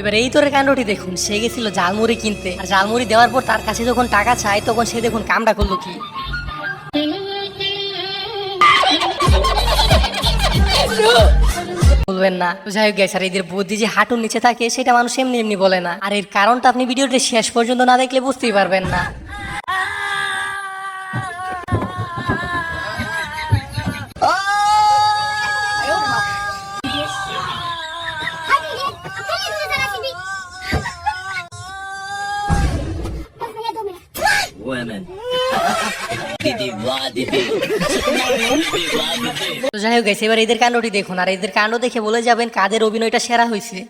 এবার এই তোর কাণ্ডটি দেখুন, সে গেছিল জালমুড়ি কিনতে। আর জালমুড়ি দেওয়ার পর তার কাছে যখন টাকা চায়, তখন সে দেখুন কামটা করল কি। বলবেন না। যাই হোক আর এদের বুদ্ধি যে হাঁটুর নিচে থাকে, সেটা মানুষ এমনি এমনি বলে না। আর এর কারণটা আপনি ভিডিওটা শেষ পর্যন্ত না দেখলে বুঝতেই পারবেন না। তো যাই হোক এবার এদের কাণ্ডটি দেখুন। আর এদের কাণ্ড দেখে বলে যাবেন কাদের অভিনয়টা সেরা হয়েছে।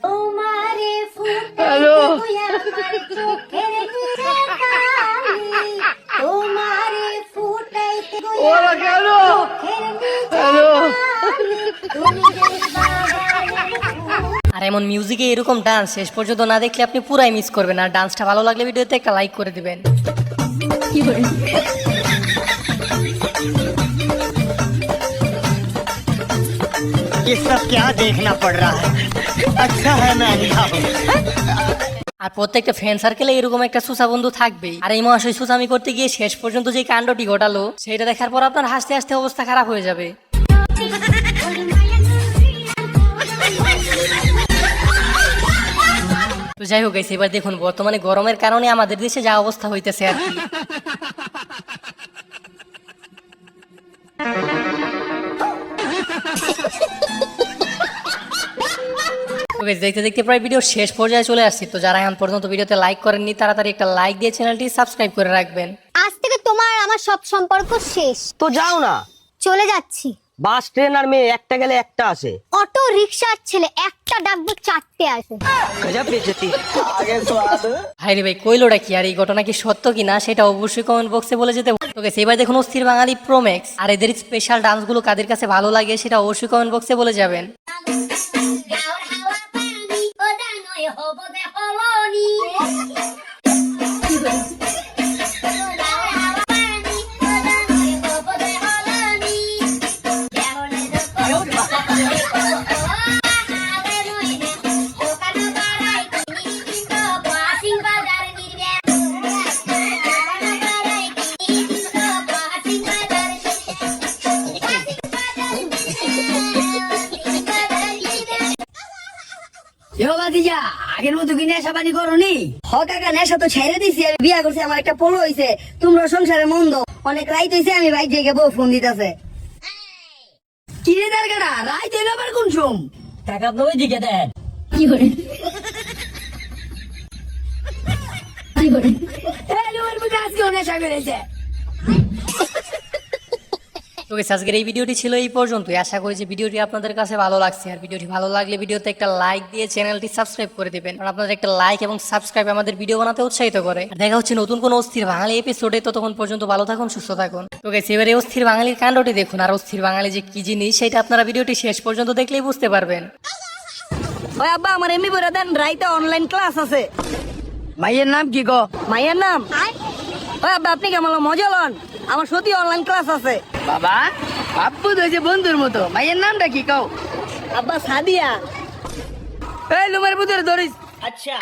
হ্যালো। ওরা কেন? হ্যালো আর এমন মিউজিকে এরকম ডান্স শেষ পর্যন্ত না দেখলে আপনি পুরাই মিস করবেন আর ডান্সটা ভালো লাগলে ভিডিওতে একটা লাইক করে দিবেন ये सब क्या देखना पड़ रहा है अच्छा है मैं अंधा हूँ আর প্রত্যেকটা ফ্রেন্ড সার্কেলে এরকম একটা সুসা বন্ধু থাকবেই আর এই মহাশয় সুসামি করতে গিয়ে শেষ পর্যন্ত যে কাণ্ডটি ঘটালো সেটা দেখার পর আপনার হাসতে হাসতে অবস্থা খারাপ হয়ে যাবে যাই হোক এবার দেখুন বর্তমানে গরমের কারণে আমাদের দেশে যা অবস্থা হইতেছে আর কি। দেখতে দেখতে প্রায় ভিডিও শেষ পর্যায়ে চলে আসছি। তো যারা এখন পর্যন্ত ভিডিওতে লাইক করেননি তাড়াতাড়ি একটা লাইক দিয়ে চ্যানেলটি সাবস্ক্রাইব করে রাখবেন। আজ থেকে তোমার আমার সব সম্পর্ক শেষ। তো যাও না। চলে যাচ্ছি। বাস ট্রেন আর মেয়ে একটা গেলে একটা আসে। অটো রিক্সার ছেলে একটা ডাকবে চারটে আসে। গজব বেজতি। ভাই রে ভাই কইলোটা কি? আর এই ঘটনা কি সত্য কি না সেটা অবশ্যই কমেন্ট বক্সে বলে যেতে ওকে এবার দেখুন অস্থির বাঙালি প্রোমেক্স আর এদের স্পেশাল ডান্সগুলো কাদের কাছে ভালো লাগে সেটা অবশ্যই কমেন্ট বক্সে বলে যাবেন। ভাতিজা আগের মতো কি নেশা পানি করনি? হ কাকা নেশা তো ছেড়ে দিছি আমি বিয়া করছি আমার একটা পোলো হইছে তোমরা সংসারে মন্দ। অনেক রাইত হইছে আমি থেকে বউ ফোন দিতেছে। কি রে দারগাড়া রাইত হইল আবার কোন সোম তো দেন। কি করে? কি করে? এই লোকের বুঝে আজকেও নেশা করেছে তো guys, আজকের এই ভিডিওটি ছিল এই পর্যন্তই। আশা করি যে ভিডিওটি আপনাদের কাছে ভালো লাগছে। আর ভিডিওটি ভালো লাগলে ভিডিওতে একটা লাইক দিয়ে চ্যানেলটি সাবস্ক্রাইব করে দেবেন। আর আপনাদের একটা লাইক এবং সাবস্ক্রাইব আমাদের ভিডিও বানাতে উৎসাহিত করে। আর দেখা হচ্ছে নতুন কোনো অস্থির বাঙালি এপিসোডে ততক্ষণ পর্যন্ত ভালো থাকুন সুস্থ থাকুন। তো গেছে এবারে অস্থির বাঙালির কাণ্ডটি দেখুন। আর অস্থির বাঙালি যে কি জিনিস সেটা আপনারা ভিডিওটি শেষ পর্যন্ত দেখলেই বুঝতে পারবেন। ওই আব্বা আমার এমনি বলে দেন রাইতে অনলাইন ক্লাস আছে। মাইয়ের নাম কি গো? মাইয়ের নাম? আব্বা আপনি কেমন? মজা লন। আমার সত্যি অনলাইন ক্লাস আছে। বাবা আব্বু তো যে বন্ধুর মতো। মাইয়ের নামটা কি কও? আব্বা সাদিয়া। এই লুমের বুধের ধরিস আচ্ছা.